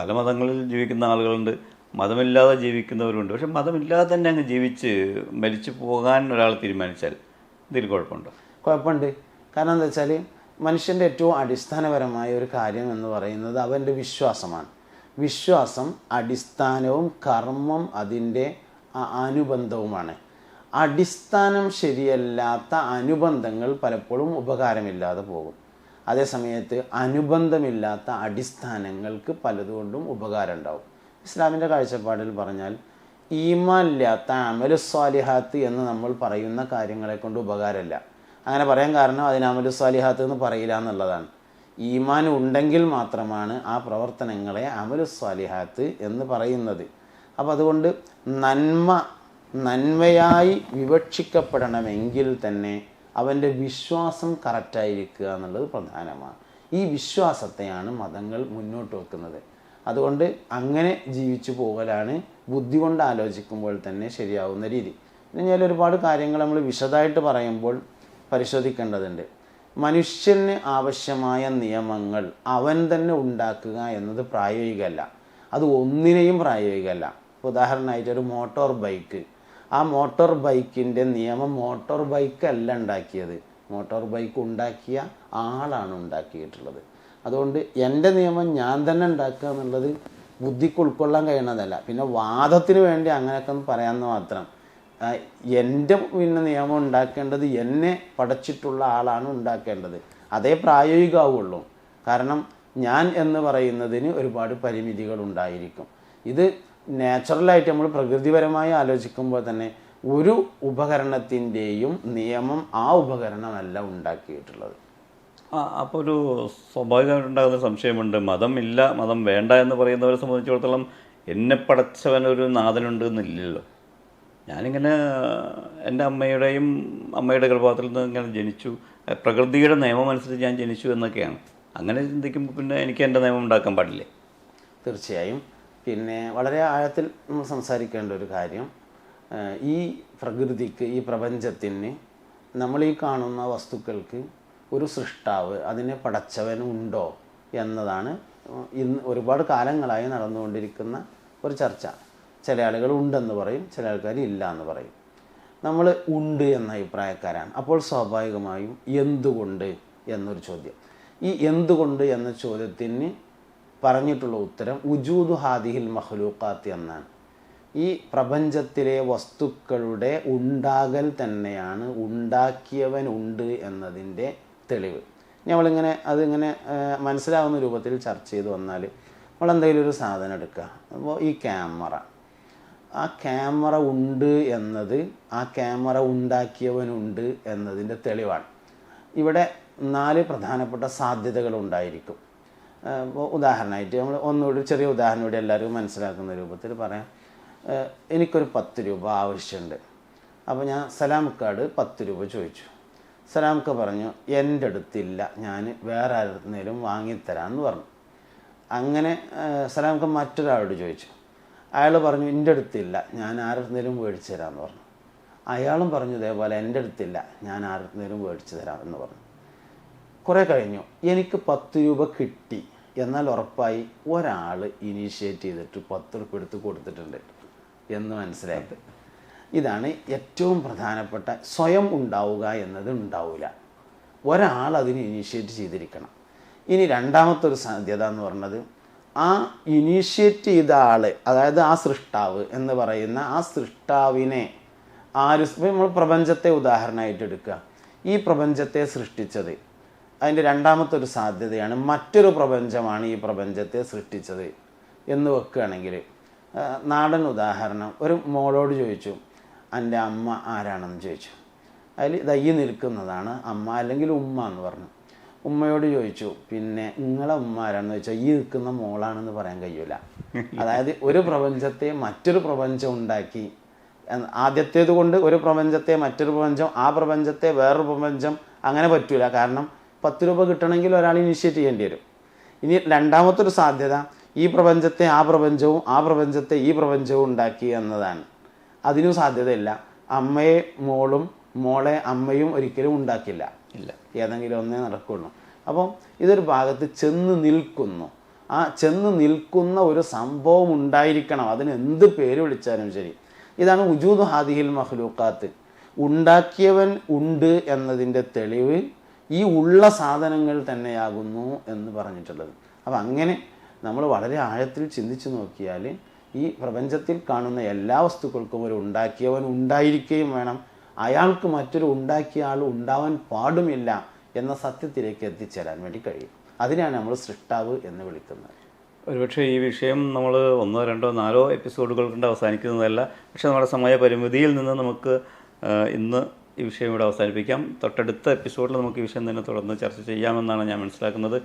പല മതങ്ങളിൽ ജീവിക്കുന്ന ആളുകളുണ്ട്. മതമില്ലാതെ ജീവിക്കുന്നവരുണ്ട് പക്ഷെ മതമില്ലാതെ തന്നെ അങ്ങ് ജീവിച്ച് മരിച്ചു പോകാൻ ഒരാൾ തീരുമാനിച്ചാൽ ഇതിൽ കുഴപ്പമുണ്ടോ? കുഴപ്പമുണ്ട്. കാരണം എന്താ വെച്ചാൽ മനുഷ്യന്റെ ഏറ്റവും അടിസ്ഥാനപരമായ ഒരു കാര്യം എന്ന് പറയുന്നത് അവന്റെ വിശ്വാസമാണ്. വിശ്വാസം അടിസ്ഥാനവും കർമ്മം അതിന്റെ അനുബന്ധവുമാണ്. അടിസ്ഥാനം ശരിയല്ലാത്ത അനുബന്ധങ്ങൾ പലപ്പോഴും ഉപകാരമില്ലാതെ പോകും. അതേസമയത്ത് അനുബന്ധമില്ലാത്ത അടിസ്ഥാനങ്ങൾക്ക് പലതുകൊണ്ടും ഉപകാരം ഉണ്ടാവും ഇസ്ലാമിന്റെ കാഴ്ചപ്പാടിൽ പറഞ്ഞാൽ ഈമാനില്ലാത്ത അമലു സ്വാലിഹാത്ത് എന്ന് നമ്മൾ പറയുന്ന കാര്യങ്ങളെ കൊണ്ട് ഉപകാരമല്ല. അങ്ങനെ പറയാൻ കാരണം അതിന് അമലു സ്വാലിഹാത്ത് എന്ന് പറയില്ല എന്നുള്ളതാണ്. ഈമാൻ ഉണ്ടെങ്കിൽ മാത്രമാണ് ആ പ്രവർത്തനങ്ങളെ അമലു സ്വാലിഹാത്ത് എന്ന് പറയുന്നത്. അപ്പോൾ അതുകൊണ്ട് നന്മ നന്മയായി വിവക്ഷിക്കപ്പെടണമെങ്കിൽ തന്നെ അവന്റെ വിശ്വാസം കറക്റ്റായിരിക്കുക എന്നുള്ളത് പ്രധാനമാണ്. ഈ വിശ്വാസത്തെയാണ് മതങ്ങൾ മുന്നോട്ട് വെക്കുന്നത്. അതുകൊണ്ട് അങ്ങനെ ജീവിച്ചു പോകലാണ് ബുദ്ധി കൊണ്ട് ആലോചിക്കുമ്പോൾ തന്നെ ശരിയാവുന്ന രീതി. ഞാൻ ഒരുപാട് കാര്യങ്ങൾ നമ്മൾ വിശദമായിട്ട് പറയുമ്പോൾ പരിശോധിക്കേണ്ടതുണ്ട്. മനുഷ്യന് ആവശ്യമായ നിയമങ്ങൾ അവൻ തന്നെ ഉണ്ടാക്കുക എന്നത് പ്രായോഗികമല്ല. അത് ഒന്നിനെയും പ്രായോഗികമല്ല. ഉദാഹരണമായിട്ട് ഒരു മോട്ടോർ ബൈക്ക് ആ മോട്ടോർ ബൈക്കിന്റെ നിയമം മോട്ടോർ ബൈക്ക് അല്ല ഉണ്ടാക്കിയത്. മോട്ടോർ ബൈക്ക് ഉണ്ടാക്കിയ ആളാണ് ഉണ്ടാക്കിയിട്ടുള്ളത്. അതുകൊണ്ട് എന്റെ നിയമം ഞാൻ തന്നെ ഉണ്ടാക്കുക എന്നുള്ളത് ബുദ്ധിക്ക് ഉൾക്കൊള്ളാൻ കഴിയുന്നതല്ല. പിന്നെ വാദത്തിന് വേണ്ടി അങ്ങനെയൊക്കെ ഒന്ന് പറയാമെന്ന് മാത്രം. എന്റെ പിന്നെ നിയമം ഉണ്ടാക്കേണ്ടത് എന്നെ പഠിച്ചിട്ടുള്ള ആളാണ് ഉണ്ടാക്കേണ്ടത്. അതേ പ്രായോഗികമാവുള്ളൂ കാരണം ഞാൻ എന്ന് പറയുന്നതിന് ഒരുപാട് പരിമിതികൾ ഉണ്ടായിരിക്കും. ഇത് നാച്ചുറലായിട്ട് നമ്മൾ പ്രകൃതിപരമായി ആലോചിക്കുമ്പോൾ തന്നെ ഒരു ഉപകരണത്തിന്റെയും നിയമം ആ ഉപകരണമല്ല ഉണ്ടാക്കിയിട്ടുള്ളത്. ആ അപ്പോൾ ഒരു സ്വാഭാവികമായിട്ട് ഉണ്ടാകുന്ന സംശയമുണ്ട്. മതം ഇല്ല മതം വേണ്ട എന്ന് പറയുന്നവരെ സംബന്ധിച്ചിടത്തോളം എന്നെ പടച്ചവനൊരു നാഥനുണ്ട് എന്നില്ലല്ലോ. ഞാനിങ്ങനെ എന്റെ അമ്മയുടെയും അമ്മയുടെ ഗർഭപാത്രത്തിൽ നിന്ന് ഇങ്ങനെ ജനിച്ചു. പ്രകൃതിയുടെ നിയമം അനുസരിച്ച് ഞാൻ ജനിച്ചു എന്നൊക്കെയാണ്. അങ്ങനെ ചിന്തിക്കുമ്പോൾ പിന്നെ എനിക്ക് എന്റെ നിയമം ഉണ്ടാക്കാൻ പാടില്ലേ? തീർച്ചയായും. പിന്നെ വളരെ ആഴത്തിൽ നമ്മൾ സംസാരിക്കേണ്ട ഒരു കാര്യം ഈ പ്രകൃതിക്ക് ഈ പ്രപഞ്ചത്തിന് നമ്മൾ ഈ കാണുന്ന വസ്തുക്കൾക്ക് ഒരു സൃഷ്ടാവ് അതിനെ പടച്ചവൻ ഉണ്ടോ എന്നതാണ് ഇന്ന് ഒരുപാട് കാലങ്ങളായി നടന്നുകൊണ്ടിരിക്കുന്ന ഒരു ചർച്ച. ചില ആളുകൾ ഉണ്ടെന്ന് പറയും ചില ആൾക്കാർ ഇല്ല എന്ന് പറയും. നമ്മൾ ഉണ്ട് എന്ന അഭിപ്രായക്കാരാണ്. അപ്പോൾ സ്വാഭാവികമായും എന്തുകൊണ്ട് എന്നൊരു ചോദ്യം. ഈ എന്തുകൊണ്ട് എന്ന ചോദ്യത്തിന് പറഞ്ഞിട്ടുള്ള ഉത്തരം ഉജൂദു ഹാദിഹിൽ മഹ്ലൂക്കാത്ത് എന്നാണ്. ഈ പ്രപഞ്ചത്തിലെ വസ്തുക്കളുടെ ഉണ്ടാകൽ തന്നെയാണ് ഉണ്ടാക്കിയവൻ ഉണ്ട് എന്നതിന്റെ തെളിവ്. നമ്മളിങ്ങനെ അതിങ്ങനെ മനസ്സിലാവുന്ന രൂപത്തിൽ ചർച്ച ചെയ്ത് വന്നാൽ നമ്മൾ എന്തെങ്കിലും ഒരു സാധനം എടുക്കുക. അപ്പോൾ ഈ ക്യാമറ. ആ ക്യാമറ ഉണ്ട് എന്നത് ആ ക്യാമറ ഉണ്ടാക്കിയവനുണ്ട് എന്നതിന്റെ തെളിവാണ്. ഇവിടെ നാല് പ്രധാനപ്പെട്ട സാധ്യതകൾ ഉണ്ടായിരിക്കും. ഉദാഹരണമായിട്ട് നമ്മൾ ഒന്നുകൂടി ചെറിയ ഉദാഹരണം കൂടി എല്ലാവരും മനസ്സിലാക്കുന്ന രൂപത്തിൽ പറയാം. എനിക്കൊരു പത്ത് രൂപ ആവശ്യമുണ്ട്. അപ്പോൾ ഞാൻ സലാം സലാംക്കാട് പത്ത് രൂപ ചോദിച്ചു. സലാംക്ക പറഞ്ഞു എന്റെ അടുത്തില്ല. ഞാൻ വേറെ ആരുന്നേലും വാങ്ങിത്തരാമെന്ന് പറഞ്ഞു. അങ്ങനെ സലാം സലാംക്ക മറ്റൊരാളോട് ചോദിച്ചു. അയാൾ പറഞ്ഞു എന്റെ അടുത്തില്ല. ഞാൻ ആരുന്നേലും മേടിച്ചു തരാമെന്ന് പറഞ്ഞു. അയാളും പറഞ്ഞു ഇതേപോലെ എന്റെ അടുത്തില്ല. ഞാൻ ആരുന്നേലും മേടിച്ചു തരാമെന്ന് പറഞ്ഞു. കുറേ കഴിഞ്ഞു. എനിക്ക് പത്ത് രൂപ കിട്ടി. എന്നാൽ ഉറപ്പായി ഒരാൾ ഇനീഷ്യേറ്റ് ചെയ്തിട്ട് പത്ത് രൂപ എടുത്ത് കൊടുത്തിട്ടുണ്ട് എന്ന് മനസ്സിലായത് ഇതാണ് ഏറ്റവും പ്രധാനപ്പെട്ട സ്വയം ഉണ്ടാവുക എന്നത് ഉണ്ടാവില്ല ഒരാൾ അതിന് ഇനീഷ്യേറ്റ് ചെയ്തിരിക്കണം. ഇനി രണ്ടാമത്തെ ഒരു സാധ്യത എന്ന് പറഞ്ഞത് ആ ഇനീഷ്യേറ്റ് ചെയ്ത ആൾ അതായത് ആ സൃഷ്ടാവ് എന്ന് പറയുന്ന ആ സൃഷ്ടാവിനെ ആര് നമ്മൾ പ്രപഞ്ചത്തെ ഉദാഹരണമായിട്ട് എടുക്കുക. ഈ പ്രപഞ്ചത്തെ സൃഷ്ടിച്ചത് അതിന്റെ രണ്ടാമത്തെ ഒരു സാധ്യതയാണ് മറ്റൊരു പ്രപഞ്ചമാണ് ഈ പ്രപഞ്ചത്തെ സൃഷ്ടിച്ചത് എന്ന് വെക്കുകയാണെങ്കിൽ നാടൻ ഉദാഹരണം. ഒരു മോളോട് ചോദിച്ചു എന്റെ അമ്മ ആരാണെന്ന് ചോദിച്ചു? അതിൽ ദയ്യ നിൽക്കുന്നതാണ് അമ്മ അല്ലെങ്കിൽ ഉമ്മ എന്ന് പറഞ്ഞു. ഉമ്മയോട് ചോദിച്ചു പിന്നെ നിങ്ങളെ ഉമ്മ ആരാണെന്ന് ചോദിച്ചാൽ ഈ നിൽക്കുന്ന മോളാണെന്ന് പറയാൻ കഴിയൂല. അതായത് ഒരു പ്രപഞ്ചത്തെ മറ്റൊരു പ്രപഞ്ചം ഉണ്ടാക്കി ആദ്യത്തേത് കൊണ്ട് ഒരു പ്രപഞ്ചത്തെ മറ്റൊരു പ്രപഞ്ചം ആ പ്രപഞ്ചത്തെ വേറൊരു പ്രപഞ്ചം അങ്ങനെ പറ്റൂല. കാരണം പത്ത് രൂപ കിട്ടണമെങ്കിൽ ഒരാൾ ഇനിഷ്യേറ്റ് ചെയ്യേണ്ടി വരും. ഇനി രണ്ടാമത്തെ ഒരു സാധ്യത ഈ പ്രപഞ്ചത്തെ ആ പ്രപഞ്ചവും ആ പ്രപഞ്ചത്തെ ഈ പ്രപഞ്ചവും ഉണ്ടാക്കി എന്നതാണ്. അതിനും സാധ്യതയില്ല. അമ്മയെ മോളും മോളെ അമ്മയും ഒരിക്കലും ഉണ്ടാക്കില്ല. ഇല്ല. ഏതെങ്കിലും ഒന്നേ നടക്കുള്ളൂ. അപ്പം ഇതൊരു ഭാഗത്ത് ചെന്ന് നിൽക്കുന്നു. ആ ചെന്ന് നിൽക്കുന്ന ഒരു സംഭവം ഉണ്ടായിരിക്കണം. അതിന് എന്ത് പേര് വിളിച്ചാലും ശരി. ഇതാണ് ഉജൂദ് ഹാദിഹിൽ മഹ്ലൂക്കാത്ത് ഉണ്ടാക്കിയവൻ ഉണ്ട് എന്നതിന്റെ തെളിവ് ഈ ഉള്ള സാധനങ്ങൾ തന്നെയാകുന്നു എന്ന് പറഞ്ഞിട്ടുള്ളത്. അപ്പം അങ്ങനെ നമ്മൾ വളരെ ആഴത്തിൽ ചിന്തിച്ചു നോക്കിയാൽ ഈ പ്രപഞ്ചത്തിൽ കാണുന്ന എല്ലാ വസ്തുക്കൾക്കും ഒരു ഉണ്ടാക്കിയവൻ ഉണ്ടായിരിക്കുകയും വേണം. അയാൾക്ക് മറ്റൊരു ഉണ്ടാക്കിയ ആൾ ഉണ്ടാവാൻ പാടുമില്ല എന്ന സത്യത്തിലേക്ക് എത്തിച്ചേരാൻ വേണ്ടി കഴിയും. അതിനാണ് നമ്മൾ സൃഷ്ടാവ് എന്ന് വിളിക്കുന്നത്. ഒരുപക്ഷെ ഈ വിഷയം നമ്മൾ ഒന്നോ രണ്ടോ നാലോ എപ്പിസോഡുകൾ കൊണ്ട് അവസാനിക്കുന്നതല്ല. പക്ഷെ നമ്മുടെ സമയപരിമിതിയിൽ നിന്ന് നമുക്ക് ഇന്ന് ഈ വിഷയം ഇവിടെ അവസാനിപ്പിക്കാം. തൊട്ടടുത്ത എപ്പിസോഡിൽ നമുക്ക് ഈ വിഷയം തന്നെ തുടർന്ന് ചർച്ച ചെയ്യാമെന്നാണ് ഞാൻ മനസ്സിലാക്കുന്നത്.